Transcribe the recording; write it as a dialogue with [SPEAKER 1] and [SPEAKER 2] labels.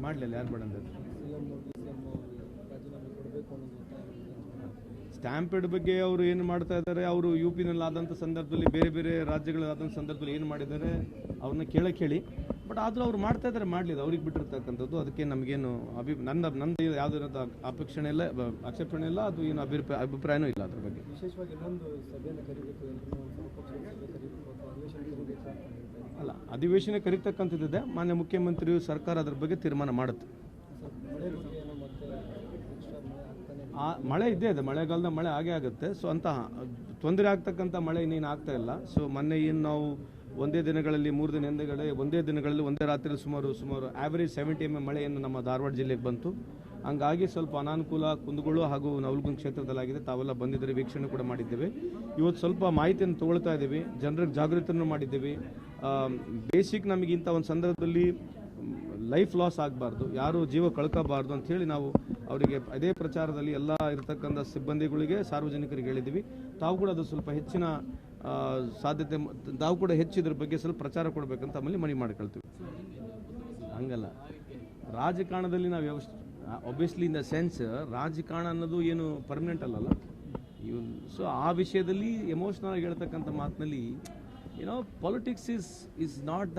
[SPEAKER 1] ಮಾಡಲಿಲ್ಲ ಯಾರು ಬೇಡ ಸ್ಟ್ಯಾಂಪೇಡ್ ಬಗ್ಗೆ ಅವರು ಏನು ಮಾಡ್ತಾ ಇದ್ದಾರೆ ಅವರು ಯು ಪಿನಲ್ಲಿ ಆದಂಥ ಸಂದರ್ಭದಲ್ಲಿ ಬೇರೆ ಬೇರೆ ರಾಜ್ಯಗಳಾದಂಥ ಸಂದರ್ಭದಲ್ಲಿ ಏನು ಮಾಡಿದ್ದಾರೆ ಅವ್ರನ್ನ ಕೇಳಕ್ಕೆ ಹೇಳಿ. ಬಟ್ ಆದರೂ ಅವ್ರು ಮಾಡ್ತಾ ಇದ್ದಾರೆ ಮಾಡಲಿಲ್ಲ. ಅವ್ರಿಗೆ ಬಿಟ್ಟಿರ್ತಕ್ಕಂಥದ್ದು ಅದಕ್ಕೆ ನಮಗೇನು ಅಭಿ ನನ್ನ ನಂದು ಯಾವುದೇ ಅಪೇಕ್ಷಣೆ ಇಲ್ಲ ಆಕ್ಷೇಪಣೆ ಇಲ್ಲ ಅದು ಏನು ಅಭಿಪ್ರಾಯ ಅಭಿಪ್ರಾಯನೂ ಇಲ್ಲ ಅದ್ರ ಬಗ್ಗೆ.
[SPEAKER 2] ವಿಶೇಷವಾಗಿ ಇನ್ನೊಂದು ಸಭೆಯನ್ನು ಕರಿಬೇಕು ಅಧಿವೇಶನ
[SPEAKER 1] ಕರೀತಕ್ಕಂಥದ್ದಿದೆ. ಮಾನ್ಯ ಮುಖ್ಯಮಂತ್ರಿಯು ಸರ್ಕಾರ ಅದ್ರ ಬಗ್ಗೆ ತೀರ್ಮಾನ ಮಾಡುತ್ತೆ. ಆ ಮಳೆ ಇದ್ದೇ ಇದೆ. ಮಳೆಗಾಲದ ಮಳೆ ಆಗೇ ಆಗುತ್ತೆ. ಸೊ ಅಂತಹ ತೊಂದರೆ ಆಗ್ತಕ್ಕಂಥ ಮಳೆ ಇನ್ನೇನು ಆಗ್ತಾ ಇಲ್ಲ. ಸೊ ಮೊನ್ನೆ ಏನು ನಾವು ಒಂದೇ ದಿನಗಳಲ್ಲಿ ಮೂರು ದಿನ ಹಿಂದೆಗಡೆ ಒಂದೇ ದಿನಗಳಲ್ಲಿ ಒಂದೇ ರಾತ್ರಿ ಸುಮಾರು ಸುಮಾರು ಆ್ಯಾವ್ರೇಜ್ ಸೆವೆಂಟಿ ಎಂ ಎಂ ಮಳೆಯನ್ನು ನಮ್ಮ ಧಾರವಾಡ ಜಿಲ್ಲೆಗೆ ಬಂತು. ಹಂಗಾಗಿ ಸ್ವಲ್ಪ ಅನಾನುಕೂಲ ಕುಂದಗೋಳು ಹಾಗೂ ನವಲಗುಂದ ಕ್ಷೇತ್ರದಲ್ಲಾಗಿದೆ. ತಾವೆಲ್ಲ ಬಂದಿದ್ದರೆ, ವೀಕ್ಷಣೆ ಕೂಡ ಮಾಡಿದ್ದೇವೆ. ಇವತ್ತು ಸ್ವಲ್ಪ ಮಾಹಿತಿಯನ್ನು ತಗೊಳ್ತಾ ಇದ್ದೀವಿ, ಜನರಿಗೆ ಜಾಗೃತಿಯನ್ನು ಮಾಡಿದ್ದೀವಿ. ಬೇಸಿಕ್ ನಮಗೆ ಇಂಥ ಒಂದು ಸಂದರ್ಭದಲ್ಲಿ ಲೈಫ್ ಲಾಸ್ ಆಗಬಾರ್ದು, ಯಾರು ಜೀವ ಕಳ್ಕೋಬಾರ್ದು ಅಂತ ಹೇಳಿ ನಾವು ಅವರಿಗೆ ಅದೇ ಪ್ರಚಾರದಲ್ಲಿ ಎಲ್ಲ ಇರತಕ್ಕಂಥ ಸಿಬ್ಬಂದಿಗಳಿಗೆ, ಸಾರ್ವಜನಿಕರಿಗೆ ಹೇಳಿದ್ದೀವಿ. ತಾವು ಕೂಡ ಅದು ಸ್ವಲ್ಪ ಹೆಚ್ಚಿನ ಸಾಧ್ಯತೆ, ತಾವು ಕೂಡ ಹೆಚ್ಚು ಇದ್ರ ಬಗ್ಗೆ ಸ್ವಲ್ಪ ಪ್ರಚಾರ ಕೊಡಬೇಕಂತ ನಮ್ಮಲ್ಲಿ ಮನವಿ ಮಾಡ್ಕೊಳ್ತೀವಿ. ಹಂಗಲ್ಲ. ರಾಜಕಾರಣದಲ್ಲಿ ನಾವು ವ್ಯವಸ್ಥೆ ಒಬ್ವಿಯಸ್ಲಿ ಇನ್ ದ ಸೆನ್ಸ್ ರಾಜಕಾರಣ ಅನ್ನೋದು ಏನು ಪರ್ಮನೆಂಟ್ ಅಲ್ಲಲ್ಲ ಇವನ್ ಸೊ ಆ ವಿಷಯದಲ್ಲಿ ಎಮೋಷ್ನಲ್ ಆಗಿ ಹೇಳ್ತಕ್ಕಂಥ ಮಾತಿನಲ್ಲಿ ಏನೋ ಪಾಲಿಟಿಕ್ಸ್ ಇಸ್ ಇಸ್ ನಾಟ್